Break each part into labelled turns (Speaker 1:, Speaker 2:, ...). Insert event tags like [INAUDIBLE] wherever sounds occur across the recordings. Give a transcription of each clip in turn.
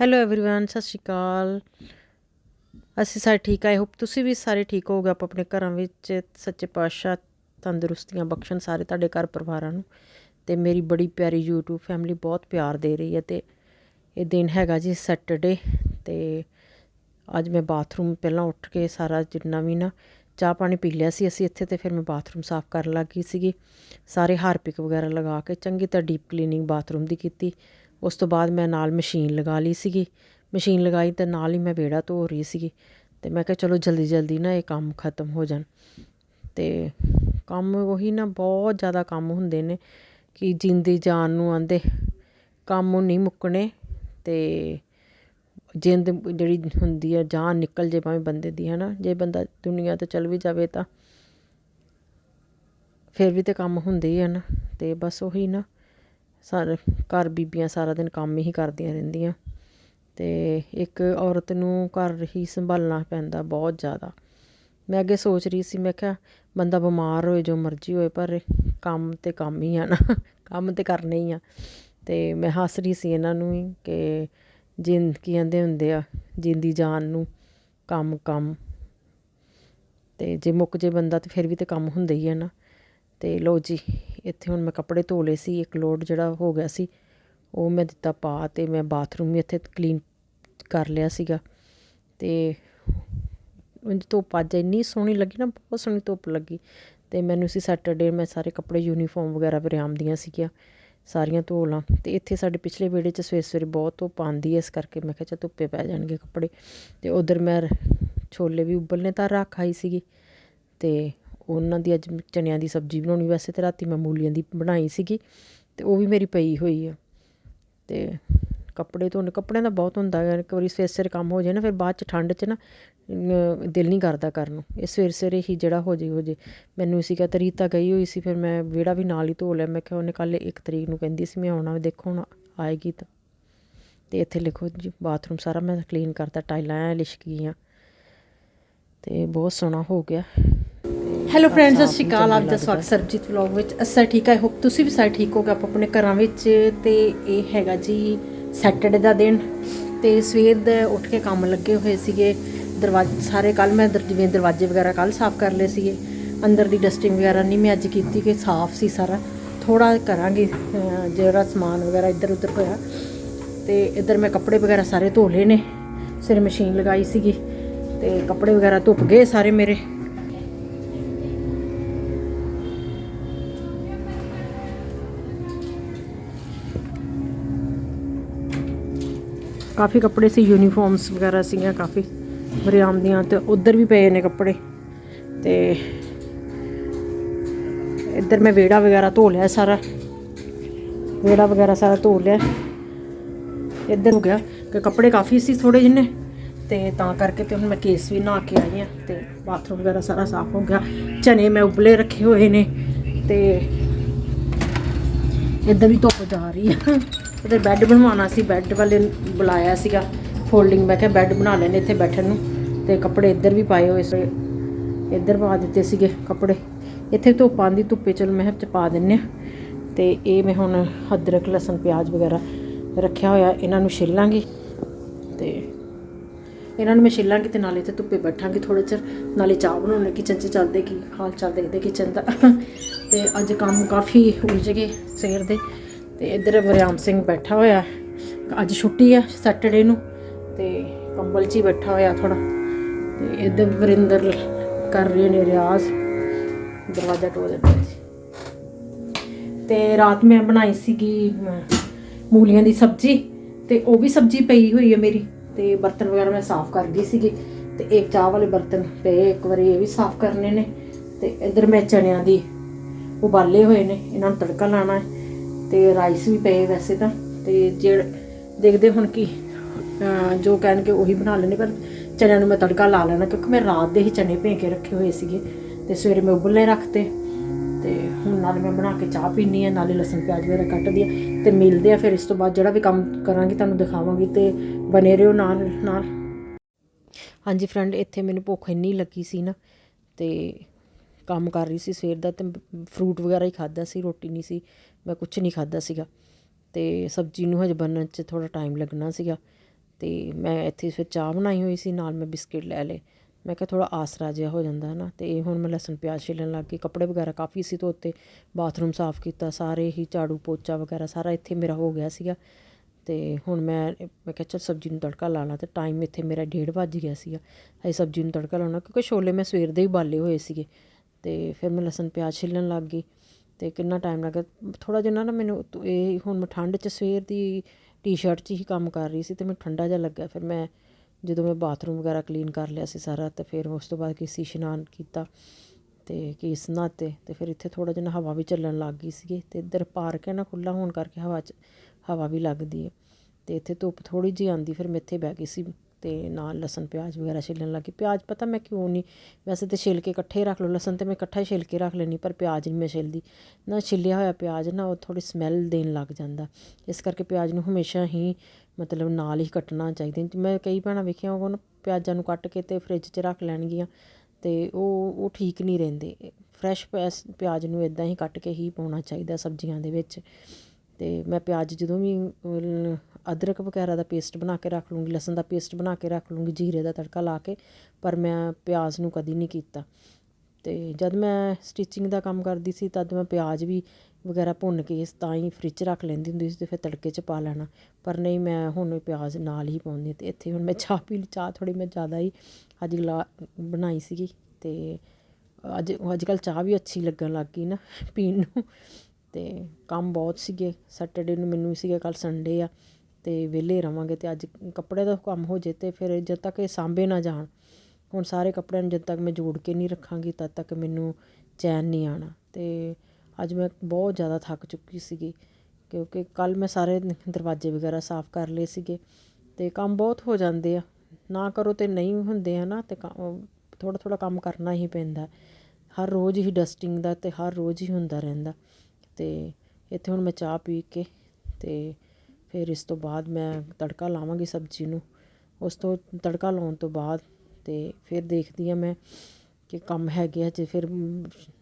Speaker 1: Hello everyone ਸਤਿ ਸ਼੍ਰੀ ਅਕਾਲ ਅਸੀਂ ਸਾਰੇ ਠੀਕ ਆਏ ਹੋਪ ਤੁਸੀਂ ਵੀ ਸਾਰੇ ਠੀਕ ਹੋਗੇ ਆਪ ਆਪਣੇ ਘਰਾਂ ਵਿੱਚ ਸੱਚੇ ਪਾਤਸ਼ਾਹ ਤੰਦਰੁਸਤੀਆਂ ਬਖਸ਼ਣ ਸਾਰੇ ਤੁਹਾਡੇ ਘਰ ਪਰਿਵਾਰਾਂ ਨੂੰ ਤੇ ਮੇਰੀ ਬੜੀ ਪਿਆਰੀ YouTube ਫੈਮਿਲੀ ਬਹੁਤ ਪਿਆਰ ਦੇ ਰਹੀ ਹੈ ਤੇ ਇਹ ਦਿਨ ਹੈਗਾ ਜੀ ਸੈਟਰਡੇ ਤੇ ਅੱਜ ਮੈਂ ਬਾਥਰੂਮ ਪਹਿਲਾਂ ਉੱਠ ਕੇ ਸਾਰਾ ਜਿੰਨਾ ਵੀ ਨਾ ਚਾਹ ਪਾਣੀ ਪੀ ਲਿਆ ਸੀ ਅਸੀਂ ਇੱਥੇ ਤੇ ਫਿਰ ਮੈਂ ਬਾਥਰੂਮ ਸਾਫ਼ ਕਰਨ ਲੱਗ ਗਈ ਸੀਗੀ ਸਾਰੇ ਹਾਰਪਿਕ ਵਗੈਰਾ ਲਗਾ ਕੇ ਚੰਗੀ ਤਰ੍ਹਾਂ ਡੀਪ ਕਲੀਨਿੰਗ ਬਾਥਰੂਮ ਦੀ ਕੀਤੀ ਉਸ ਤੋਂ ਬਾਅਦ ਮੈਂ ਨਾਲ ਮਸ਼ੀਨ ਲਗਾ ਲਈ ਸੀਗੀ। ਮਸ਼ੀਨ ਲਗਾਈ ਤੇ ਨਾਲ ਹੀ ਮੈਂ ਵਿਹੜਾ ਧੋ ਰਹੀ ਸੀਗੀ ਤੇ ਮੈਂ ਕਿਹਾ, ਚਲੋ ਜਲਦੀ ਜਲਦੀ ਨਾ ਇਹ ਕੰਮ ਖਤਮ ਹੋ ਜਾਣ। ਤੇ ਕੰਮ ਉਹੀ ਨਾ, ਬਹੁਤ ਜ਼ਿਆਦਾ ਕੰਮ ਹੁੰਦੇ ਨੇ ਕਿ ਜਿੰਦੀ ਜਾਨ ਨੂੰ ਆਂਦੇ, ਕੰਮ ਨਹੀਂ ਮੁੱਕਣੇ ਤੇ ਜਿੰਦ ਜਿਹੜੀ ਹੁੰਦੀ ਹੈ ਜਾਨ ਨਿਕਲ ਜੇ ਭਾਵੇਂ ਬੰਦੇ ਦੀ ਹੈ ਨਾ ਜੇ ਬੰਦਾ ਦੁਨੀਆ ਤੋਂ ਚੱਲ ਵੀ ਜਾਵੇ ਤਾਂ ਫਿਰ ਵੀ ਤੇ ਕੰਮ ਹੁੰਦੇ ਹੀ ਹਨ ਨਾ। ਤੇ ਬਸ ਉਹੀ ਨਾ ਸਾਰੇ, ਘਰ ਬੀਬੀਆਂ ਸਾਰਾ ਦਿਨ ਕੰਮ ਹੀ ਕਰਦੀਆਂ ਰਹਿੰਦੀਆਂ। ਅਤੇ ਇੱਕ ਔਰਤ ਨੂੰ ਘਰ ਹੀ ਸੰਭਾਲਣਾ ਪੈਂਦਾ ਬਹੁਤ ਜ਼ਿਆਦਾ। ਮੈਂ ਅੱਗੇ ਸੋਚ ਰਹੀ ਸੀ, ਮੈਂ ਕਿਹਾ, ਬੰਦਾ ਬਿਮਾਰ ਹੋਏ, ਜੋ ਮਰਜ਼ੀ ਹੋਏ, ਪਰ ਕੰਮ ਤਾਂ ਕੰਮ ਹੀ ਆ ਨਾ, ਕੰਮ ਤਾਂ ਕਰਨਾ ਹੀ ਆ। ਅਤੇ ਮੈਂ ਹੱਸ ਰਹੀ ਸੀ ਇਹਨਾਂ ਨੂੰ ਹੀ ਕਿ ਜਿੰਦ ਕੀ ਕਹਿੰਦੇ ਹੁੰਦੇ ਆ, ਜਿੰਦੀ ਜਾਨ ਨੂੰ ਕੰਮ ਕੰਮ। ਅਤੇ ਜੇ ਮੁੱਕ ਜੇ ਬੰਦਾ, ਤਾਂ ਫਿਰ ਵੀ ਤਾਂ ਕੰਮ ਹੁੰਦਾ ਹੀ ਹੈ ਨਾ। ਅਤੇ ਲਓ ਜੀ ਇੱਥੇ ਹੁਣ ਮੈਂ ਕੱਪੜੇ ਧੋ ਲਏ ਸੀ, ਇੱਕ ਲੋਡ ਜਿਹੜਾ ਹੋ ਗਿਆ ਸੀ, ਉਹ ਮੈਂ ਦਿੱਤਾ ਪਾ ਤੇ ਮੈਂ ਬਾਥਰੂਮ ਵੀ ਇੱਥੇ ਕਲੀਨ ਕਰ ਲਿਆ ਸੀਗਾ ਤੇ ਉਂਝ ਧੁੱਪ ਅੱਜ ਇੰਨੀ ਸੋਹਣੀ ਲੱਗੀ ਨਾ, ਬਹੁਤ ਸੋਹਣੀ ਧੁੱਪ ਲੱਗੀ ਤੇ ਮੈਨੂੰ ਸੀ ਸੈਟਰਡੇ ਮੈਂ ਸਾਰੇ ਕੱਪੜੇ ਯੂਨੀਫਾਰਮ ਵਗੈਰਾ ਵਰਿਆਮ ਦੀਆਂ ਸੀਗੀਆਂ, ਸਾਰੀਆਂ ਧੋ ਲਾਂ ਤੇ ਇੱਥੇ ਸਾਡੇ ਪਿਛਲੇ ਵਿਹੜੇ 'ਚ ਸਵੇਰੇ ਸਵੇਰੇ ਬਹੁਤ ਧੁੱਪ ਆਉਂਦੀ ਹੈ ਇਸ ਕਰਕੇ ਮੈਂ ਕਿਹਾ ਚਾ ਧੁੱਪੇ ਪੈ ਜਾਣਗੇ ਕੱਪੜੇ ਤੇ ਉਧਰ ਮੈਂ ਛੋਲੇ ਵੀ ਉਬਲਨੇ ਤਾਂ ਰੱਖ ਆਈ ਸੀਗੀ ਤੇ ਉਹਨਾਂ ਦੀ ਅੱਜ ਚਨਿਆਂ ਦੀ ਸਬਜ਼ੀ ਬਣਾਉਣੀ, ਵੈਸੇ ਤਾਂ ਰਾਤੀ ਮੈਂ ਮੂਲੀਆਂ ਦੀ ਬਣਾਈ ਸੀਗੀ ਅਤੇ ਉਹ ਵੀ ਮੇਰੀ ਪਈ ਹੋਈ ਆ। ਅਤੇ ਕੱਪੜੇ ਧੋਣ ਕੱਪੜਿਆਂ ਦਾ ਬਹੁਤ ਹੁੰਦਾ ਹੈ, ਇੱਕ ਵਾਰੀ ਸਵੇਰੇ ਸਵੇਰੇ ਕੰਮ ਹੋ ਜਾਏ ਨਾ, ਫਿਰ ਬਾਅਦ ਚ ਠੰਡ 'ਚ ਨਾ ਦਿਲ ਨਹੀਂ ਕਰਦਾ ਕਰਨ ਨੂੰ। ਇਹ ਸਵੇਰੇ ਸਵੇਰੇ ਹੀ ਜਿਹੜਾ ਹੋ ਜੇ ਹੋ ਜੇ ਮੈਨੂੰ ਸੀ ਕਿ ਤਰੀਤਾ ਗਈ ਹੋਈ ਸੀ, ਫਿਰ ਮੈਂ ਵਿਹੜਾ ਵੀ ਨਾਲ ਹੀ ਧੋ ਲਿਆ। ਮੈਂ ਕਿਹਾ ਉਹਨੇ ਕੱਲ ਇੱਕ ਤਰੀਕ ਨੂੰ ਕਹਿੰਦੀ ਸੀ, ਮੈਂ ਆਉਣਾ ਦੇਖੋ ਹੁਣ ਆਏਗੀ ਤਾਂ। ਤੇ ਇੱਥੇ ਲਿਖੋ ਜੀ, ਬਾਥਰੂਮ ਸਾਰਾ ਮੈਂ ਕਲੀਨ ਕਰਤਾ, ਟਾਈਲਾਂ ਐ ਲਿਸ਼ਕ ਗਈਆਂ ਤੇ ਬਹੁਤ ਸੋਹਣਾ ਹੋ ਗਿਆ।
Speaker 2: ਹੈਲੋ ਫਰੈਂਡਸ ਸਤਿ ਸ਼੍ਰੀ ਅਕਾਲ। ਆਪ ਦਾ ਸਵਾਗਤ ਸਰਬਜੀਤ ਵਲੌਗ ਵਿੱਚ। ਅਸਾਂ ਠੀਕ ਹੈ? ਹੋਪ ਤੁਸੀਂ ਵੀ ਸਾਰੇ ਠੀਕ ਹੋਗੇ। ਆਪ ਆਪਣੇ ਘਰਾਂ ਵਿੱਚ ਤੇ ਇਹ ਹੈਗਾ ਜੀ ਸੈਟਰਡੇ ਦਾ ਦਿਨ। ਤੇ ਸਵੇਰ ਦੇ ਉੱਠ ਕੇ ਕੰਮ ਲੱਗੇ ਹੋਏ ਸੀਗੇ। ਦਰਵਾਜ਼ੇ ਸਾਰੇ ਕੱਲ ਮੈਂ ਜਿਵੇਂ ਦਰਵਾਜ਼ੇ ਵਗੈਰਾ ਕੱਲ ਸਾਫ਼ ਕਰ ਲਏ ਸੀਗੇ। ਅੰਦਰ ਦੀ ਡਸਟਿੰਗ ਵਗੈਰਾ ਨਹੀਂ ਮੈਂ ਅੱਜ ਕੀਤੀ ਕਿ ਸਾਫ਼ ਸੀ ਸਾਰਾ। ਥੋੜਾ ਕਰਾਂਗੇ ਜਿਹੜਾ ਸਮਾਨ ਵਗੈਰਾ ਇੱਧਰ ਉੱਧਰ ਹੋਇਆ। ਤੇ ਇੱਧਰ ਮੈਂ ਕੱਪੜੇ ਵਗੈਰਾ ਸਾਰੇ ਧੋ ਲਏ ਨੇ। ਸਿਰ ਮਸ਼ੀਨ ਲਗਾਈ ਸੀਗੀ। ਤੇ ਕੱਪੜੇ ਵਗੈਰਾ ਧੁੱਪ ਗਏ ਸਾਰੇ ਮੇਰੇ। ਕਾਫੀ ਕੱਪੜੇ ਸੀ ਯੂਨੀਫਾਰਮਸ ਵਗੈਰਾ ਸੀਗੀਆਂ ਕਾਫੀ ਬਰਿਆਮ ਦੀਆਂ ਤੇ ਉਧਰ ਵੀ ਪਏ ਨੇ ਕੱਪੜੇ ਤੇ ਇੱਧਰ ਮੈਂ ਵੇੜਾ ਵਗੈਰਾ ਧੋ ਲਿਆ ਸਾਰਾ ਵੇੜਾ ਵਗੈਰਾ ਸਾਰਾ ਧੋ ਲਿਆ। ਇੱਧਰ ਹੋ ਗਿਆ ਕਿ ਕੱਪੜੇ ਕਾਫੀ ਸੀ ਥੋੜੇ ਜਿੰਨੇ ਤੇ ਤਾਂ ਕਰਕੇ ਤੇ ਹੁਣ ਮੈਂ ਕੇਸ ਵੀ ਨਹਾ ਕੇ ਆਈ ਆ ਤੇ ਬਾਥਰੂਮ ਵਗੈਰਾ ਸਾਰਾ ਸਾਫ਼ ਹੋ ਗਿਆ। ਚਨੇ ਮੈਂ ਉਬਲੇ ਰੱਖੇ ਹੋਏ ਨੇ ਤੇ ਇੱਧਰ ਵੀ ਧੁੱਪ ਜਾ ਰਹੀ ਆ। ਇੱਧਰ ਬੈੱਡ ਬਣਵਾਉਣਾ ਸੀ ਬੈੱਡ ਵਾਲੇ ਬੁਲਾਇਆ ਸੀਗਾ ਫੋਲਡਿੰਗ ਮੈਂ ਕਿਹਾ ਬੈੱਡ ਬਣਾ ਲੈਣੇ ਇੱਥੇ ਬੈਠਣ ਨੂੰ, ਤੇ ਕੱਪੜੇ ਇੱਧਰ ਵੀ ਪਾਏ ਹੋਏ ਸੀ, ਇੱਧਰ ਪਾ ਦਿੱਤੇ ਸੀਗੇ ਕੱਪੜੇ, ਇੱਥੇ ਧੁੱਪ ਆਂਦੀ ਧੁੱਪੇ ਚਲ ਮੈਂ ਕਿਹਾ ਚ ਪਾ ਦਿੰਨੇ ਆ ਤੇ ਇਹ ਮੈਂ ਹੁਣ ਅਦਰਕ, ਲਸਣ, ਪਿਆਜ਼ ਵਗੈਰਾ ਰੱਖਿਆ ਹੋਇਆ, ਇਹਨਾਂ ਨੂੰ ਛਿੱਲਾਂਗੀ, ਤੇ ਇਹਨਾਂ ਨੂੰ ਮੈਂ ਛਿੱਲਾਂਗੀ ਤੇ ਨਾਲੇ ਤੇ ਧੁੱਪੇ ਬੈਠਾਂਗੀ ਥੋੜੇ ਚਿਰ, ਨਾਲੇ ਚਾਹ ਬਣਾਉਣੇ ਕਿਚਨ 'ਚ ਚੱਲਦੇ ਕੀ ਹਾਲ ਚਾਲ ਦੇਖਦੇ ਕਿਚਨ ਦਾ, ਤੇ ਅੱਜ ਕੰਮ ਕਾਫੀ ਉਲਝ ਗਏ ਸਵੇਰ ਦੇ ਤੇ ਇੱਧਰ ਵਰਿਆਮ ਸਿੰਘ ਬੈਠਾ ਹੋਇਆ। ਅੱਜ ਛੁੱਟੀ ਆ ਸੈਟਰਡੇ ਨੂੰ ਤੇ ਕੰਬਲ 'ਚ ਹੀ ਬੈਠਾ ਹੋਇਆ ਥੋੜਾ ਤੇ ਇੱਧਰ ਵਰਿੰਦਰ ਕਰ ਰਹੇ ਨੇ ਰਿਆਜ਼। ਦਰਵਾਜ਼ਾ ਟੋ ਦਿੱਤਾ ਤੇ ਰਾਤ ਮੈਂ ਬਣਾਈ ਸੀਗੀ ਮੂਲੀਆਂ ਦੀ ਸਬਜ਼ੀ ਤੇ ਉਹ ਵੀ ਸਬਜ਼ੀ ਪਈ ਹੋਈ ਹੈ ਮੇਰੀ ਤੇ ਬਰਤਨ ਵਗੈਰਾ ਮੈਂ ਸਾਫ਼ ਕਰ ਗਈ ਸੀਗੀ ਤੇ ਇੱਕ ਚਾਹ ਵਾਲੇ ਬਰਤਨ ਪਏ, ਇੱਕ ਵਾਰੀ ਇਹ ਵੀ ਸਾਫ਼ ਕਰਨੇ ਨੇ ਤੇ ਇੱਧਰ ਮੈਂ ਚਣਿਆਂ ਦੀ ਉਬਾਲੇ ਹੋਏ ਨੇ, ਇਹਨਾਂ ਨੂੰ ਤੜਕਾ ਲਾਣਾ ਹੈ। ਤੇ ਰਾਈਸ ਵੀ ਪਏ ਵੈਸੇ ਤਾਂ, ਤੇ ਜਿਹੜੇ ਦੇਖਦੇ ਹੁਣ ਕੀ ਜੋ ਕਹਿਣਗੇ ਉਹੀ ਬਣਾ ਲੈਣੇ ਪਰ ਚਣਿਆਂ ਨੂੰ ਮੈਂ ਤੜਕਾ ਲਾ ਲੈਣਾ, ਕਿਉਂਕਿ ਮੈਂ ਰਾਤ ਦੇ ਹੀ ਚਨੇ ਭੇ ਕੇ ਰੱਖੇ ਹੋਏ ਸੀਗੇ, ਤੇ ਸਵੇਰੇ ਮੈਂ ਉਬਲਨੇ ਰੱਖਤੇ, ਤੇ ਹੁਣ ਨਾਲ ਮੈਂ ਬਣਾ ਕੇ ਚਾਹ ਪੀਣੀ ਹੈ, ਨਾਲੇ ਲਸਣ ਪਿਆਜ਼ ਵਗੈਰਾ ਕੱਟਦੀ ਆ ਤੇ ਮਿਲਦੇ ਆ ਫਿਰ ਇਸ ਤੋਂ ਬਾਅਦ ਜਿਹੜਾ ਵੀ ਕੰਮ ਕਰਾਂਗੀ ਤੁਹਾਨੂੰ ਦਿਖਾਵਾਂਗੀ, ਤੇ ਬਨੇ ਰਹੋ ਨਾਲ ਨਾਲ।
Speaker 1: ਹਾਂਜੀ ਫਰੈਂਡ ਇੱਥੇ ਮੈਨੂੰ ਭੁੱਖ ਇੰਨੀ ਲੱਗੀ ਸੀ ਨਾ, ਤੇ ਕੰਮ ਕਰ ਰਹੀ ਸੀ ਸਵੇਰ ਦਾ, ਤੇ ਫਰੂਟ ਵਗੈਰਾ ਹੀ ਖਾਦਾ ਸੀ, ਰੋਟੀ ਨਹੀਂ ਸੀ ਮੈਂ ਕੁਛ ਨਹੀਂ ਖਾਧਾ ਸੀਗਾ। ਅਤੇ ਸਬਜ਼ੀ ਨੂੰ ਹਜੇ ਬਣਨ 'ਚ ਥੋੜ੍ਹਾ ਟਾਈਮ ਲੱਗਣਾ ਸੀਗਾ। ਅਤੇ ਮੈਂ ਇੱਥੇ ਫਿਰ ਚਾਹ ਬਣਾਈ ਹੋਈ ਸੀ, ਨਾਲ ਮੈਂ ਬਿਸਕਿਟ ਲੈ ਲਏ। ਮੈਂ ਕਿਹਾ ਥੋੜ੍ਹਾ ਆਸਰਾ ਜਿਹਾ ਹੋ ਜਾਂਦਾ ਹੈ ਨਾ ਅਤੇ ਹੁਣ ਮੈਂ ਲਸਣ ਪਿਆਜ਼ ਛਿੱਲਣ ਲੱਗ ਗਈ। ਕੱਪੜੇ ਵਗੈਰਾ ਕਾਫੀ ਸੀ ਧੋਤੇ ਬਾਥਰੂਮ ਸਾਫ਼ ਕੀਤਾ, ਸਾਰੇ ਹੀ ਝਾੜੂ ਪੋਚਾ ਵਗੈਰਾ ਸਾਰਾ ਇੱਥੇ ਮੇਰਾ ਹੋ ਗਿਆ ਸੀਗਾ। ਅਤੇ ਹੁਣ ਮੈਂ ਮੈਂ ਕਿਹਾ ਚੱਲ ਸਬਜ਼ੀ ਨੂੰ ਤੜਕਾ ਲਾ ਲਾਂ ਅਤੇ ਟਾਈਮ ਇੱਥੇ ਮੇਰਾ ਡੇਢ ਵੱਜ ਗਿਆ ਸੀਗਾ। ਅਸੀਂ ਸਬਜ਼ੀ ਨੂੰ ਤੜਕਾ ਲਾਉਣਾ, ਕਿਉਂਕਿ ਛੋਲੇ ਮੈਂ ਸਵੇਰ ਦੇ ਹੀ ਬਾਲੇ ਹੋਏ ਸੀਗੇ। ਅਤੇ ਫਿਰ ਮੈਂ ਲਸਣ ਪਿਆਜ਼ ਛਿੱਲਣ ਲੱਗ ਗਈ। ਤੇ ਕਿੰਨਾ ਟਾਈਮ ਲੱਗਿਆ ਥੋੜਾ ਜਿਹਾ ਨਾ ਮੈਨੂੰ ਇਹ ਹੁਣ ਮੈਂ ਠੰਡ 'ਚ ਸਵੇਰ ਦੀ ਟੀ-ਸ਼ਰਟ 'ਚ ਹੀ ਕੰਮ ਕਰ ਰਹੀ ਸੀ ਤੇ ਮੈਨੂੰ ਠੰਡਾ ਜਿਹਾ ਲੱਗਾ ਫਿਰ ਮੈਂ ਜਦੋਂ ਮੈਂ ਬਾਥਰੂਮ ਵਗੈਰਾ ਕਲੀਨ ਕਰ ਲਿਆ ਸੀ ਸਾਰਾ ਤੇ ਫਿਰ ਉਸ ਤੋਂ ਬਾਅਦ ਕਿਸੇ ਇਸ਼ਨਾਨ ਕੀਤਾ ਤੇ ਕੇਸ ਨਹਾਤੇ ਤੇ ਫਿਰ ਇੱਥੇ ਥੋੜਾ ਜਿਹਾ ਹਵਾ ਵੀ ਚੱਲਣ ਲੱਗ ਗਈ ਸੀਗੀ ਤੇ ਇੱਧਰ ਪਾਰਕ ਹੈ ਨਾ ਖੁੱਲਾ ਹੋਣ ਕਰਕੇ ਹਵਾ 'ਚ, ਹਵਾ ਵੀ ਲੱਗਦੀ ਹੈ ਤੇ ਇੱਥੇ ਧੁੱਪ ਥੋੜੀ ਜਿਹੀ ਆਂਦੀ ਫਿਰ ਮੈਂ ਇੱਥੇ ਬਹਿ ਗਈ ਸੀ। ਤੇ ਨਾਲ ਲਸਣ, ਪਿਆਜ਼ ਵਗੈਰਾ ਛਿੱਲਣ ਲੱਗੀ। ਪਿਆਜ਼ ਪਤਾ ਮੈਂ ਕਿਉਂ ਨਹੀਂ, ਵੈਸੇ ਤੇ ਛਿੱਲ ਕੇ ਇਕੱਠੇ ਰੱਖ ਲਓ, ਲਸਣ ਤੇ ਮੈਂ ਇਕੱਠਾ ਹੀ ਛਿੱਲ ਕੇ ਰੱਖ ਲੈਣੀ ਪਰ ਪਿਆਜ਼ ਨਹੀਂ ਮੈਂ ਛਿੱਲਦੀ। ਨਾ ਛਿੱਲਿਆ ਹੋਇਆ ਪਿਆਜ਼, ਨਾ ਉਹ ਥੋੜੀ ਸਮੈਲ ਦੇਣ ਲੱਗ ਜਾਂਦਾ। ਇਸ ਕਰਕੇ ਪਿਆਜ਼ ਨੂੰ ਹਮੇਸ਼ਾ ਹੀ ਮਤਲਬ ਨਾਲ ਹੀ ਕੱਟਣਾ ਚਾਹੀਦਾ। ਮੈਂ ਕਈ ਭੈਣਾਂ ਵੇਖੀਆਂ, ਉਹ ਨਾ ਪਿਆਜ਼ਾਂ ਨੂੰ ਕੱਟ ਕੇ ਤੇ ਫ੍ਰਿਜ 'ਚ ਰੱਖ ਲੈਣਗੀਆਂ ਤੇ ਉਹ ਉਹ ਠੀਕ ਨਹੀਂ ਰਹਿੰਦੇ। ਫਰੈਸ਼ ਪਿਆਜ਼ ਨੂੰ ਇਦਾਂ ਹੀ ਕੱਟ ਕੇ ਹੀ ਪਾਉਣਾ ਚਾਹੀਦਾ ਸਬਜ਼ੀਆਂ ਦੇ ਵਿੱਚ। ਅਤੇ ਮੈਂ ਪਿਆਜ਼ ਜਦੋਂ ਵੀ ਅਦਰਕ ਵਗੈਰਾ ਦਾ ਪੇਸਟ ਬਣਾ ਕੇ ਰੱਖ ਲੂੰਗੀ, ਲਸਣ ਦਾ ਪੇਸਟ ਬਣਾ ਕੇ ਰੱਖ ਲੂੰਗੀ, ਜੀਰੇ ਦਾ ਤੜਕਾ ਲਾ ਕੇ, ਪਰ ਮੈਂ ਪਿਆਜ਼ ਨੂੰ ਕਦੀ ਨਹੀਂ ਕੀਤਾ। ਅਤੇ ਜਦ ਮੈਂ ਸਟਿਚਿੰਗ ਦਾ ਕੰਮ ਕਰਦੀ ਸੀ, ਤਦ ਮੈਂ ਪਿਆਜ਼ ਵੀ ਵਗੈਰਾ ਭੁੰਨ ਕੇ ਤਾਂ ਹੀ ਫਰਿੱਜ 'ਚ ਰੱਖ ਲੈਂਦੀ ਹੁੰਦੀ ਸੀ ਤੇ ਫਿਰ ਤੜਕੇ 'ਚ ਪਾ ਲੈਣਾ। ਪਰ ਨਹੀਂ, ਮੈਂ ਹੁਣ ਪਿਆਜ਼ ਨਾਲ ਹੀ ਪਾਉਂਦੀ ਤੇ ਇੱਥੇ ਹੁਣ ਮੈਂ ਚਾਹ ਪੀ ਲਈ, ਚਾਹ ਥੋੜੀ ਮੈਂ ਜ਼ਿਆਦਾ ਹੀ ਅੱਜ ਲਾ ਬਣਾਈ ਸੀਗੀ ਤੇ ਅੱਜ ਅੱਜ ਕੱਲ੍ਹ ਚਾਹ ਵੀ ਅੱਛੀ ਲੱਗਣ ਲੱਗ ਗਈ ਨਾ ਪੀਣ ਨੂੰ। ਅਤੇ ਕੰਮ ਬਹੁਤ ਸੀਗੇ। ਸੈਟਰਡੇ ਨੂੰ ਮੈਨੂੰ ਸੀਗਾ, ਕੱਲ੍ਹ ਸੰਡੇ ਆ। ਅਤੇ ਵਿਹਲੇ ਰਵਾਂਗੇ ਅਤੇ ਅੱਜ ਕੱਪੜੇ ਦਾ ਕੰਮ ਹੋ ਜੇ ਤੇ ਫਿਰ ਜਦੋਂ ਤੱਕ ਇਹ ਸਾਂਭੇ ਨਾ ਜਾਣ, ਹੁਣ ਸਾਰੇ ਕੱਪੜਿਆਂ ਨੂੰ ਜਦ ਤੱਕ ਮੈਂ ਜੋੜ ਕੇ ਨਹੀਂ ਰੱਖਾਂਗੀ, ਤਦ ਤੱਕ ਮੈਨੂੰ ਚੈਨ ਨਹੀਂ ਆਉਣਾ। ਅਤੇ ਅੱਜ ਮੈਂ ਬਹੁਤ ਜ਼ਿਆਦਾ ਥੱਕ ਚੁੱਕੀ ਸੀਗੀ, ਕਿਉਂਕਿ ਕੱਲ੍ਹ ਮੈਂ ਸਾਰੇ ਦਰਵਾਜ਼ੇ ਵਗੈਰਾ ਸਾਫ਼ ਕਰ ਲਏ ਸੀਗੇ ਅਤੇ ਕੰਮ ਬਹੁਤ ਹੋ ਜਾਂਦੇ ਆ। ਨਾ ਕਰੋ ਤਾਂ ਨਹੀਂ ਹੁੰਦੇ ਆ ਨਾ, ਤੇ ਥੋੜ੍ਹਾ ਥੋੜ੍ਹਾ ਕੰਮ ਕਰਨਾ ਹੀ ਪੈਂਦਾ। ਹਰ ਰੋਜ਼ ਹੀ ਡਸਟਿੰਗ ਦਾ ਅਤੇ ਹਰ ਰੋਜ਼ ਹੀ ਹੁੰਦਾ ਰਹਿੰਦਾ। ਅਤੇ ਇੱਥੇ ਹੁਣ ਮੈਂ ਚਾਹ ਪੀ ਕੇ ਅਤੇ ਫਿਰ ਇਸ ਤੋਂ ਬਾਅਦ ਮੈਂ ਤੜਕਾ ਲਾਵਾਂਗੀ ਸਬਜ਼ੀ ਨੂੰ। ਉਸ ਤੋਂ ਤੜਕਾ ਲਾਉਣ ਤੋਂ ਬਾਅਦ ਅਤੇ ਫਿਰ ਦੇਖਦੀ ਹਾਂ ਮੈਂ ਕਿ ਕੰਮ ਹੈਗੇ ਆ ਜੇ ਫਿਰ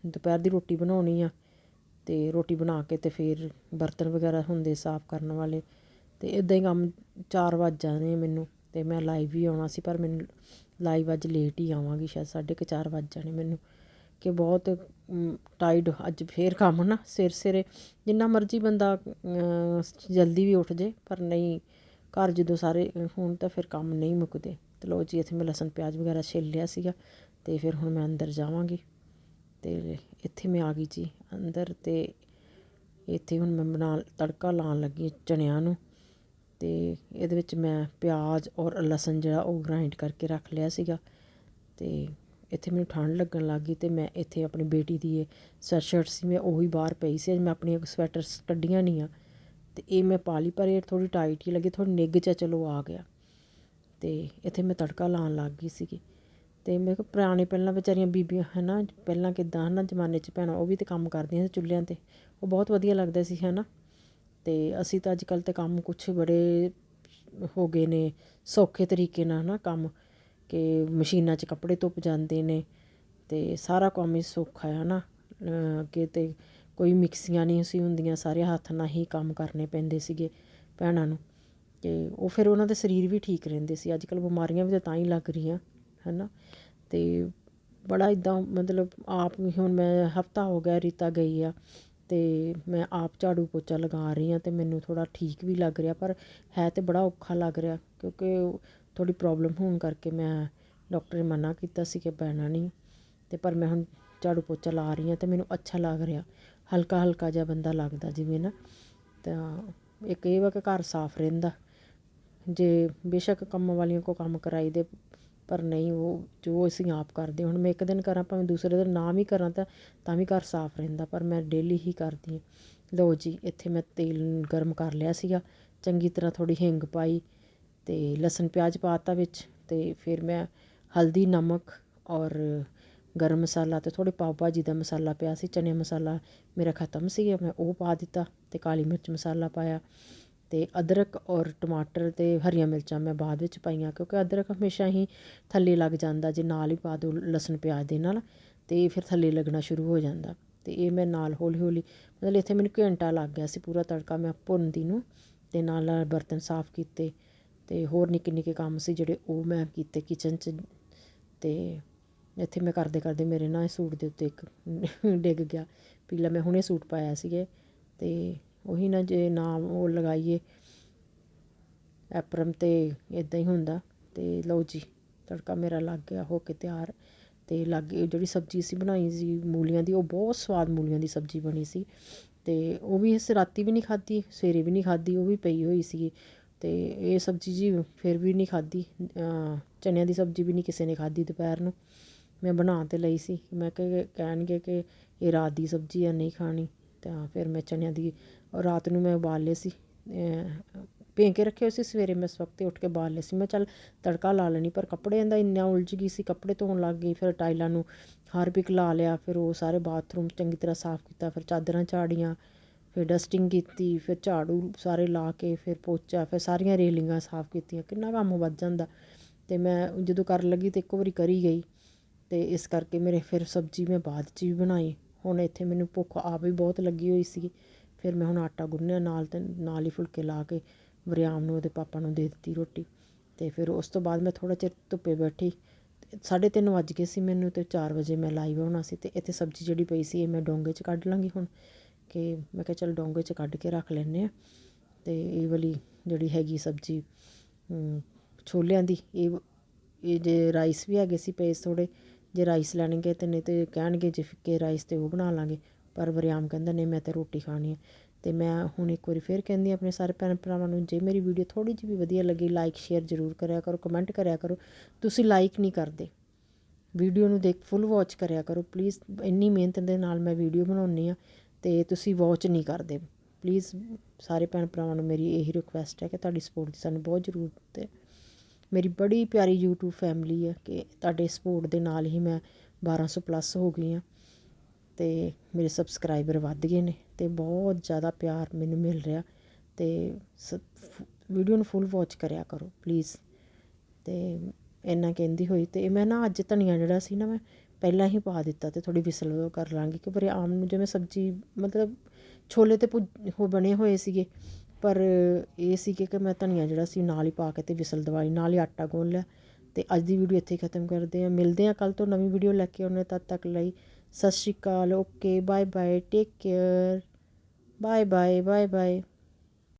Speaker 1: ਦੁਪਹਿਰ ਦੀ ਰੋਟੀ ਬਣਾਉਣੀ ਆ ਅਤੇ ਰੋਟੀ ਬਣਾ ਕੇ ਤੇ ਫਿਰ ਬਰਤਨ ਵਗੈਰਾ ਹੁੰਦੇ ਸਾਫ਼ ਕਰਨ ਵਾਲੇ। ਅਤੇ ਇੱਦਾਂ ਹੀ ਕੰਮ ਚਾਰ ਵੱਜ ਜਾਣੇ ਮੈਨੂੰ ਅਤੇ ਮੈਂ ਲਾਈਵ ਵੀ ਆਉਣਾ ਸੀ, ਪਰ ਮੈਨੂੰ ਲਾਈਵ ਅੱਜ ਲੇਟ ਹੀ ਆਵਾਂਗੀ, ਸ਼ਾਇਦ ਸਾਢੇ ਕੁ ਚਾਰ ਵੱਜ ਜਾਣੇ ਮੈਨੂੰ। ਕਿ ਬਹੁਤ ਟਾਈਡ ਅੱਜ ਫਿਰ ਕੰਮ ਨਾ ਸਵੇਰੇ ਸਵੇਰੇ ਜਿੰਨਾ ਮਰਜ਼ੀ ਬੰਦਾ ਜਲਦੀ ਵੀ ਉੱਠ ਜੇ, ਪਰ ਨਹੀਂ, ਘਰ ਜਦੋਂ ਸਾਰੇ ਹੋਣ ਤਾਂ ਫਿਰ ਕੰਮ ਨਹੀਂ ਮੁੱਕਦੇ। ਤੇ ਲਓ ਜੀ, ਇੱਥੇ ਮੈਂ ਲਸਣ ਪਿਆਜ਼ ਵਗੈਰਾ ਛਿੱਲ ਲਿਆ ਸੀਗਾ, ਤੇ ਫਿਰ ਹੁਣ ਮੈਂ ਅੰਦਰ ਜਾਵਾਂਗੀ। ਤੇ ਇੱਥੇ ਮੈਂ ਆ ਗਈ ਜੀ, ਅੰਦਰ ਤੇ ਇੱਥੇ ਹੁਣ ਮੈਂ ਬਣਾ, ਤੜਕਾ ਲਾਉਣ ਲੱਗੀ ਚਣਿਆਂ ਨੂੰ। ਤੇ ਇਹਦੇ ਵਿੱਚ ਮੈਂ ਪਿਆਜ਼ ਔਰ ਲਸਣ ਜਿਹੜਾ ਉਹ ਗ੍ਰਾਈਂਡ ਕਰਕੇ ਰੱਖ ਲਿਆ ਸੀਗਾ। ਤੇ ਇੱਥੇ ਮੈਨੂੰ ਠੰਡ ਲੱਗਣ ਲੱਗ ਗਈ ਤੇ ਮੈਂ ਇੱਥੇ ਆਪਣੀ ਬੇਟੀ ਦੀ ਇਹ ਸਵੈਟਸ਼ਰਟ ਸੀ, ਮੈਂ ਉਹੀ ਬਾਹਰ ਪਈ ਸੀ ਮੈਂ ਆਪਣੀਆਂ ਸਵੈਟਰਸ ਕੱਢੀਆਂ ਨਹੀਂ ਆ। ਤੇ ਇਹ ਮੈਂ ਪਾ ਲਈ, ਪਰ ਇਹ ਥੋੜੀ ਟਾਈਟ ਹੀ ਲੱਗੀ ਥੋੜੀ ਨਿੱਘ ਚ ਚਲੋ ਆ ਗਿਆ। ਤੇ ਇੱਥੇ ਮੈਂ ਤੜਕਾ ਲਾਉਣ ਲੱਗ ਗਈ ਸੀਗੀ। ਤੇ ਮੇਰੇ ਕੋਲ ਪੁਰਾਣੇ ਪਹਿਲਾਂ ਵਿਚਾਰੀਆਂ ਬੀਬੀਆਂ ਹੈ ਨਾ ਪਹਿਲਾਂ ਕਿੱਦਾਂ ਹੈ ਨਾ ਜ਼ਮਾਨੇ 'ਚ ਭੈਣਾਂ ਉਹ ਵੀ ਤੇ ਕੰਮ ਕਰਦੀਆਂ ਸੀ ਚੁੱਲ੍ਹਿਆਂ ਤੇ, ਉਹ ਬਹੁਤ ਵਧੀਆ ਲੱਗਦਾ ਸੀ ਹੈ ਨਾ ਤੇ ਅਸੀਂ ਤਾਂ ਅੱਜ ਕੱਲ੍ਹ ਤੇ ਕੰਮ ਕੁਛ ਬੜੇ ਹੋ ਗਏ ਨੇ ਸੌਖੇ ਤਰੀਕੇ ਨਾਲ ਨਾ ਕੰਮ। ਕਿ ਮਸ਼ੀਨਾਂ 'ਚ ਕੱਪੜੇ ਧੁੱਪ ਜਾਂਦੇ ਨੇ ਅਤੇ ਸਾਰਾ ਕੰਮ ਹੀ ਸੌਖਾ ਹੈ ਨਾ ਅੱਗੇ ਤਾਂ ਕੋਈ ਮਿਕਸੀਆਂ ਨਹੀਂ ਸੀ ਹੁੰਦੀਆਂ, ਸਾਰੇ ਹੱਥ ਨਾਲ ਹੀ ਕੰਮ ਕਰਨੇ ਪੈਂਦੇ ਸੀਗੇ ਭੈਣਾਂ ਨੂੰ। ਅਤੇ ਉਹ ਫਿਰ ਉਹਨਾਂ ਦੇ ਸਰੀਰ ਵੀ ਠੀਕ ਰਹਿੰਦੇ ਸੀ। ਅੱਜ ਕੱਲ੍ਹ ਬਿਮਾਰੀਆਂ ਵੀ ਤਾਂ ਤਾਂ ਹੀ ਲੱਗ ਰਹੀਆਂ ਹੈ ਨਾ ਅਤੇ ਬੜਾ ਇੱਦਾਂ ਮਤਲਬ ਆਪ ਹੁਣ ਮੈਂ ਹਫਤਾ ਹੋ ਗਿਆ ਰੀਤਾ ਗਈ ਆ ਅਤੇ ਮੈਂ ਆਪ ਝਾੜੂ ਪੋਚਾ ਲਗਾ ਰਹੀ ਹਾਂ ਅਤੇ ਮੈਨੂੰ ਥੋੜ੍ਹਾ ਠੀਕ ਵੀ ਲੱਗ ਰਿਹਾ, ਪਰ ਹੈ ਤਾਂ ਬੜਾ ਔਖਾ ਲੱਗ ਰਿਹਾ ਕਿਉਂਕਿ ਥੋੜ੍ਹੀ ਪ੍ਰੋਬਲਮ ਹੋਣ ਕਰਕੇ ਮੈਂ ਡਾਕਟਰ ਨੇ ਮਨਾ ਕੀਤਾ ਸੀ ਕਿ ਬਹਿਣਾ ਨਹੀਂ ਅਤੇ ਪਰ ਮੈਂ ਹੁਣ ਝਾੜੂ ਪੋਚਾ ਲਾ ਰਹੀ ਹਾਂ ਅਤੇ ਮੈਨੂੰ ਅੱਛਾ ਲੱਗ ਰਿਹਾ, ਹਲਕਾ ਹਲਕਾ ਜਿਹਾ ਬੰਦਾ ਲੱਗਦਾ ਜਿਵੇਂ ਨਾ, ਤਾਂ ਇੱਕ ਇਹ ਵਾ ਕਿ ਘਰ ਸਾਫ਼ ਰਹਿੰਦਾ। ਜੇ ਬੇਸ਼ੱਕ ਕੰਮ ਵਾਲੀਆਂ ਕੋ ਕੰਮ ਕਰਾਈ ਦੇ ਪਰ ਨਹੀਂ, ਉਹ ਜੋ ਅਸੀਂ ਆਪ ਕਰਦੇ, ਹੁਣ ਮੈਂ ਇੱਕ ਦਿਨ ਕਰਾਂ ਭਾਵੇਂ ਦੂਸਰੇ ਦਿਨ ਨਾ ਵੀ ਕਰਾਂ ਤਾਂ ਤਾਂ ਵੀ ਘਰ ਸਾਫ਼ ਰਹਿੰਦਾ, ਪਰ ਮੈਂ ਡੇਲੀ ਹੀ ਕਰਦੀ ਹਾਂ। ਲਓ ਜੀ, ਇੱਥੇ ਮੈਂ ਤੇਲ ਗਰਮ ਕਰ ਲਿਆ ਸੀਗਾ, ਚੰਗੀ ਤਰ੍ਹਾਂ ਥੋੜੀ ਹਿੰਗ ਪਾਈ ਅਤੇ ਲਸਣ ਪਿਆਜ਼ ਪਾਤਾ ਵਿੱਚ ਅਤੇ ਫਿਰ ਮੈਂ ਹਲਦੀ, ਨਮਕ ਔਰ ਗਰਮ ਮਸਾਲਾ ਅਤੇ ਥੋੜ੍ਹੇ ਪਾਓ ਭਾਜੀ ਦਾ ਮਸਾਲਾ ਪਿਆ ਸੀ, ਚਨੇ ਮਸਾਲਾ ਮੇਰਾ ਖਤਮ ਸੀਗਾ, ਮੈਂ ਉਹ ਪਾ ਦਿੱਤਾ ਅਤੇ ਕਾਲੀ ਮਿਰਚ ਮਸਾਲਾ ਪਾਇਆ ਅਤੇ ਅਦਰਕ ਔਰ ਟਮਾਟਰ ਅਤੇ ਹਰੀਆਂ ਮਿਰਚਾਂ ਮੈਂ ਬਾਅਦ ਵਿੱਚ ਪਾਈਆਂ ਕਿਉਂਕਿ ਅਦਰਕ ਹਮੇਸ਼ਾ ਹੀ ਥੱਲੇ ਲੱਗ ਜਾਂਦਾ, ਜੇ ਨਾਲ ਹੀ ਪਾ ਦਿਓ ਲਸਣ ਪਿਆਜ਼ ਦੇ ਨਾਲ ਤੇ ਫਿਰ ਥੱਲੇ ਲੱਗਣਾ ਸ਼ੁਰੂ ਹੋ ਜਾਂਦਾ ਅਤੇ ਇਹ ਮੈਂ ਨਾਲ ਹੌਲੀ ਹੌਲੀ ਮਤਲਬ ਇੱਥੇ ਮੈਨੂੰ ਘੰਟਾ ਲੱਗ ਗਿਆ ਸੀ ਪੂਰਾ ਤੜਕਾ ਮੈਂ ਭੁੰਨਦੀ ਨੂੰ ਅਤੇ ਨਾਲ ਬਰਤਨ ਸਾਫ਼ ਕੀਤੇ ਅਤੇ ਹੋਰ ਨਿੱਕੇ ਨਿੱਕੇ ਕੰਮ ਸੀ ਜਿਹੜੇ ਉਹ ਮੈਂ ਕੀਤੇ ਕਿਚਨ 'ਚ। ਅਤੇ ਇੱਥੇ ਮੈਂ ਕਰਦੇ ਕਰਦੇ ਮੇਰੇ ਨਾ ਇਹ ਸੂਟ ਦੇ ਉੱਤੇ ਇੱਕ [LAUGHS] ਡਿੱਗ ਗਿਆ। ਪੀਲਾ ਮੈਂ ਹੁਣੇ ਸੂਟ ਪਾਇਆ ਸੀਗੇ। ਅਤੇ ਉਹੀ ਨਾ ਜੇ ਨਾ ਉਹ ਲਗਾਈਏ, ਐਪਰਮ ਅਤੇ ਇੱਦਾਂ ਹੀ ਹੁੰਦਾ। ਅਤੇ ਲਓ ਜੀ, ਤੜਕਾ ਮੇਰਾ ਲੱਗ ਗਿਆ, ਹੋ ਕੇ ਤਿਆਰ। ਅਤੇ ਲਾਗੇ ਜਿਹੜੀ ਸਬਜ਼ੀ ਸੀ ਬਣਾਈ ਸੀ ਮੂਲੀਆਂ ਦੀ, ਉਹ ਬਹੁਤ ਸਵਾਦ ਮੂਲੀਆਂ ਦੀ ਸਬਜ਼ੀ ਬਣੀ ਸੀ। ਅਤੇ ਉਹ ਵੀ ਅਸੀਂ ਰਾਤੀ ਵੀ ਨਹੀਂ ਖਾਧੀ, ਸਵੇਰੇ ਵੀ ਨਹੀਂ ਖਾਧੀ, ਉਹ ਵੀ ਪਈ ਹੋਈ ਸੀ ਅਤੇ ਇਹ ਸਬਜ਼ੀ ਜੀ ਫਿਰ ਵੀ ਨਹੀਂ ਖਾਧੀ ਚਨਿਆਂ ਦੀ ਸਬਜ਼ੀ ਵੀ ਨਹੀਂ ਕਿਸੇ ਨੇ ਖਾਧੀ ਦੁਪਹਿਰ ਨੂੰ। ਮੈਂ ਬਣਾ ਤਾਂ ਲਈ ਸੀ। ਮੈਂ ਕਿ ਕਹਿਣਗੇ ਕਿ ਇਹ ਰਾਤ ਦੀ ਸਬਜ਼ੀ ਆ, ਨਹੀਂ ਖਾਣੀ। ਤਾਂ ਫਿਰ ਮੈਂ ਚਨਿਆਂ ਦੀ ਰਾਤ ਨੂੰ ਮੈਂ ਉਬਾਲ ਲਏ ਸੀ। ਅਹ ਭੇਂ ਕੇ ਰੱਖੇ ਹੋਏ ਸੀ ਸਵੇਰੇ ਮੈਂ ਇਸ ਉੱਠ ਕੇ ਉਬਾਲ ਲਏ ਸੀ। ਮੈਂ ਚੱਲ ਤੜਕਾ ਲਾ ਲੈਣੀ ਪਰ ਕੱਪੜਿਆਂ ਦਾ ਇੰਨਾ ਉਲਝ ਗਈ ਸੀ, ਕੱਪੜੇ ਧੋਣ ਲੱਗ ਗਈ, ਫਿਰ ਟਾਈਲਾਂ ਨੂੰ ਹਾਰਪਿਕ ਲਾ ਲਿਆ, ਫਿਰ ਉਹ ਸਾਰੇ ਬਾਥਰੂਮ ਚੰਗੀ ਤਰ੍ਹਾਂ ਸਾਫ਼ ਕੀਤਾ, ਫਿਰ ਚਾਦਰਾਂ ਝਾੜੀਆਂ ਫਿਰ ਡਸਟਿੰਗ ਕੀਤੀ, ਫਿਰ ਝਾੜੂ ਸਾਰੇ ਲਾ ਕੇ, ਫਿਰ ਪੋਚਾ, ਫਿਰ ਸਾਰੀਆਂ ਰੇਲਿੰਗਾਂ ਸਾਫ਼ ਕੀਤੀਆਂ, ਕਿੰਨਾ ਕੰਮ ਵੱਧ ਜਾਂਦਾ। ਅਤੇ ਮੈਂ ਜਦੋਂ ਕਰਨ ਲੱਗੀ ਤਾਂ ਇੱਕੋ ਵਾਰੀ ਕਰੀ ਗਈ ਅਤੇ ਇਸ ਕਰਕੇ ਮੇਰੇ ਫਿਰ ਸਬਜ਼ੀ ਮੈਂ ਬਾਅਦ 'ਚ ਵੀ ਬਣਾਈ। ਹੁਣ ਇੱਥੇ ਮੈਨੂੰ ਭੁੱਖ ਆਪ ਵੀ ਬਹੁਤ ਲੱਗੀ ਹੋਈ ਸੀ ਫਿਰ ਮੈਂ ਹੁਣ ਆਟਾ ਗੁੰਨਿਆ ਨਾਲ ਅਤੇ ਨਾਲ ਹੀ ਫੁਲਕੇ ਲਾ ਕੇ ਵਰਿਆਮ ਨੂੰ ਉਹਦੇ ਪਾਪਾ ਨੂੰ ਦੇ ਦਿੱਤੀ ਰੋਟੀ। ਅਤੇ ਫਿਰ ਉਸ ਤੋਂ ਬਾਅਦ ਮੈਂ ਥੋੜ੍ਹਾ ਚਿਰ ਧੁੱਪੇ ਬੈਠੀ। ਤੇ ਸਾਢੇ ਤਿੰਨ ਵੱਜ ਗਏ ਸੀ ਮੈਨੂੰ ਅਤੇ ਚਾਰ ਵਜੇ ਮੈਂ ਲਾਈਵ ਹੋਣਾ ਸੀ ਅਤੇ ਇੱਥੇ ਸਬਜ਼ੀ ਜਿਹੜੀ ਪਈ ਸੀ ਇਹ ਮੈਂ ਡੋਂਗੇ 'ਚ ਕੱਢ ਲਾਂਗੀ ਹੁਣ। ਕਿ ਮੈਂ ਕਿਹਾ ਚੱਲ ਡੋਂਗੇ 'ਚ ਕੱਢ ਕੇ ਰੱਖ ਲੈਂਦੇ ਹਾਂ। ਅਤੇ ਇਹ ਵਾਲੀ ਜਿਹੜੀ ਹੈਗੀ ਸਬਜ਼ੀ ਛੋਲਿਆਂ ਦੀ, ਇਹ ਇਹ ਜੇ ਰਾਈਸ ਵੀ ਹੈਗੇ ਸੀ ਪਏ ਥੋੜ੍ਹੇ, ਜੇ ਰਾਈਸ ਲੈਣਗੇ ਤਾਂ ਨਹੀਂ ਤਾਂ ਕਹਿਣਗੇ ਜੇ ਫਿੱਕੇ ਰਾਈਸ ਤਾਂ ਉਹ ਬਣਾ ਲਾਂਗੇ। ਪਰ ਵਰਿਆਮ ਕਹਿੰਦਾ, ਨਹੀਂ ਮੈਂ ਤਾਂ ਰੋਟੀ ਖਾਣੀ ਹੈ। ਅਤੇ ਮੈਂ ਹੁਣ ਇੱਕ ਵਾਰੀ ਫਿਰ ਕਹਿੰਦੀ ਹਾਂ ਆਪਣੇ ਸਾਰੇ ਭੈਣ ਭਰਾਵਾਂ ਨੂੰ, ਜੇ ਮੇਰੀ ਵੀਡੀਓ ਥੋੜ੍ਹੀ ਜਿਹੀ ਵੀ ਵਧੀਆ ਲੱਗੀ ਲਾਈਕ ਸ਼ੇਅਰ ਜ਼ਰੂਰ ਕਰਿਆ ਕਰੋ ਕਮੈਂਟ ਕਰਿਆ ਕਰੋ। ਤੁਸੀਂ ਲਾਈਕ ਨਹੀਂ ਕਰਦੇ। ਵੀਡੀਓ ਨੂੰ ਦੇਖ ਫੁੱਲ ਵਾਚ ਕਰਿਆ ਕਰੋ। ਪਲੀਜ਼ ਇੰਨੀ ਮਿਹਨਤ ਦੇ ਨਾਲ ਮੈਂ ਵੀਡੀਓ ਬਣਾਉਣੀ ਆ ਅਤੇ ਤੁਸੀਂ ਵਾਚ ਨਹੀਂ ਕਰਦੇ। ਪਲੀਜ਼ ਸਾਰੇ ਭੈਣ ਭਰਾਵਾਂ ਨੂੰ ਮੇਰੀ ਇਹੀ ਰਿਕੁਐਸਟ ਹੈ ਕਿ ਤੁਹਾਡੀ ਸਪੋਰਟ ਦੀ ਸਾਨੂੰ ਬਹੁਤ ਜ਼ਰੂਰਤ ਹੈ। ਮੇਰੀ ਬੜੀ ਪਿਆਰੀ YouTube ਫੈਮਿਲੀ ਹੈ ਕਿ ਤੁਹਾਡੇ ਸਪੋਰਟ ਦੇ ਨਾਲ ਹੀ ਮੈਂ 1200 ਪਲੱਸ ਹੋ ਗਈ ਹਾਂ ਤੇ ਮੇਰੇ ਸਬਸਕ੍ਰਾਈਬਰ ਵੱਧ ਗਏ ਨੇ ਤੇ ਬਹੁਤ ਜ਼ਿਆਦਾ ਪਿਆਰ ਮੈਨੂੰ ਮਿਲ ਰਿਹਾ ਤੇ ਵੀਡੀਓ ਨੂੰ ਫੁੱਲ ਵਾਚ ਕਰਿਆ ਕਰੋ ਪਲੀਜ਼ ਤੇ ਇੰਨਾ ਕਹਿੰਦੀ ਹੋਈ ਤੇ ਮੈਂ ਨਾ ਅੱਜ ਧਨੀਆ ਜਿਹੜਾ ਸੀ ਨਾ ਮੈਂ ਪਹਿਲਾਂ ਹੀ ਪਾ ਦਿੱਤਾ ਤੇ ਥੋੜੀ ਵਿਸਲ ਕਰ ਲਾਂਗੀ ਕਿ ਪਰ ਆਮ ਨੂੰ ਜਿਵੇਂ ਸਬਜ਼ੀ ਮਤਲਬ ਛੋਲੇ ਤੇ ਭੁੱਜ- ਉਹ ਬਣੇ ਹੋਏ ਸੀਗੇ, ਪਰ ਇਹ ਸੀ ਕਿ ਮੈਂ ਧਨੀਆ ਜਿਹੜਾ ਸੀ ਨਾਲ ਹੀ ਪਾ ਕੇ ਤੇ ਵਿਸਲ ਦਵਾਈ, ਨਾਲ ਹੀ ਆਟਾ ਗੋਲ ਲਿਆ ਤੇ ਅੱਜ ਦੀ ਵੀਡੀਓ ਇੱਥੇ ਖਤਮ ਕਰਦੇ ਹਾਂ। ਮਿਲਦੇ ਹਾਂ ਕੱਲ ਤੋਂ ਨਵੀਂ ਵੀਡੀਓ ਲੈ ਕੇ ਆਉਣੇ ਤਦ ਤੱਕ ਲਈ। ਸਤਿ ਸ਼੍ਰੀ ਅਕਾਲ, okay bye bye take care bye bye bye bye